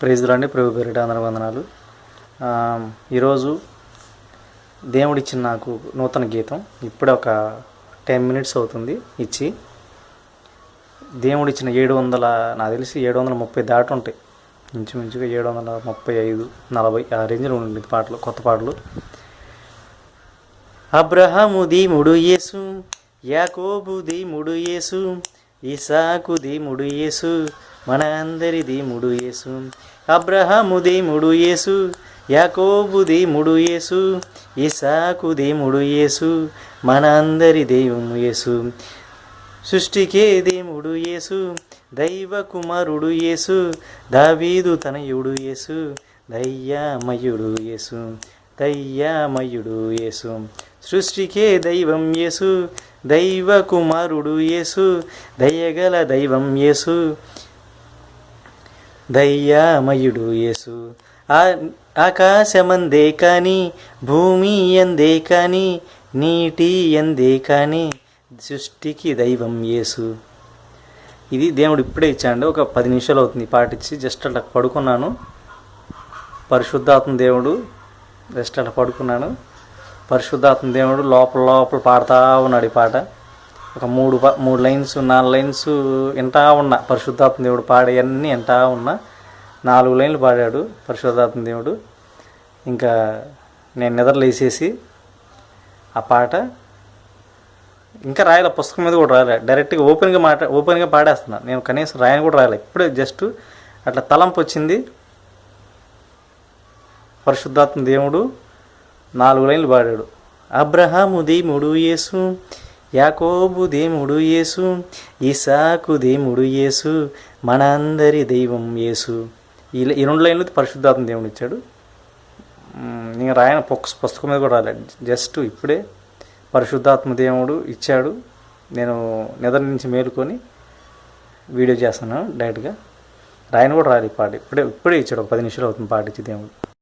ప్రైజులండి ప్రభు పేరిట అందరి వందనాలు ఈరోజు దేవుడిచ్చిన నాకు నూతన గీతం ఇప్పుడే ఒక టెన్ మినిట్స్ అవుతుంది ఇచ్చి. దేవుడిచ్చిన ఏడు వందల నాకు తెలిసి ఏడు వందల ముప్పై దాటి ఉంటాయి. ఇంచుమించుగా ఏడు వందల ముప్పై ఐదు నలభై ఆ రేంజ్లో ఉండింది పాటలు కొత్త పాటలు. అబ్రహాము దీముడు యేసు యాకోబు దీముడు యేసు ఇసాకు దీముడు యేసు మన అందరి దీముడు యేసు. అబ్రహాము దీముడు యేసు యాకోబు దీముడు యేసు ఇసాకు దీముడు యేసు మన అందరి దేవుము యేసు. సృష్టికే దేవుడు యేసు దైవ కుమారుడు యేసు దావీదు తనయుడు యేసు దయ్యామయుడు యేసు దయ్యామయుడు యేసు. సృష్టికే దైవం యేసు దైవ కుమారుడు యేసు దయ్యగల దైవం యేసు దయ్యామయుడు యేసు. ఆ ఆకాశమందే కానీ భూమి ఎందే కానీ నీటి ఎందే కానీ సృష్టికి దైవం యేసు. ఇది దేవుడు ఇప్పుడే ఇచ్చాడు ఒక పది నిమిషాలు అవుతుంది పాటించి జస్ట్ అట్లా పడుకున్నాను. పరిశుద్ధాత్మ దేవుడు జస్ట్ అలా పడుకున్నాను పరిశుద్ధాత్మ దేవుడు లోపల లోపల పాడుతూ ఉన్నాడు ఈ పాట. ఒక మూడు మూడు లైన్స్ నాలుగు లైన్స్ వింటా ఉన్నా. పరిశుద్ధాత్మ దేవుడు పాడేవన్నీ వింటా ఉన్నా. నాలుగు లైన్లు పాడాడు పరిశుద్ధాత్మ దేవుడు. ఇంకా నేను నిద్రలేసేసి ఆ పాట ఇంకా రాయలే. పుస్తకం మీద కూడా రాయాలి. డైరెక్ట్గా ఓపెన్గా మాట ఓపెన్గా పాడేస్తున్నా. నేను కనీసం రాయని కూడా రాలే ఇప్పుడే జస్ట్ అట్లా తలంపు వచ్చింది. పరిశుద్ధాత్మ దేవుడు నాలుగు లైన్లు పాడాడు. అబ్రహాము దేముడు యేసు యాకోబు దేముడు యేసు ఇసాకు దేముడు యేసు మన అందరి దైవం యేసు. ఈ ఈ రెండు లైన్లు పరిశుద్ధాత్మ దేవుడు ఇచ్చాడు. నేను రాయన పుక్స్ పుస్తకం మీద కూడా రాలేదు. జస్ట్ ఇప్పుడే పరిశుద్ధాత్మ దేవుడు ఇచ్చాడు. నేను నిద్ర నుంచి మేలుకొని వీడియో చేస్తున్నాను డైరెక్ట్గా. రాయన కూడా రాలి పాట. ఇప్పుడే ఇప్పుడే ఇచ్చాడు. ఒక పది నిమిషాలు అవుతుంది పాట ఇచ్చి దేవుడు.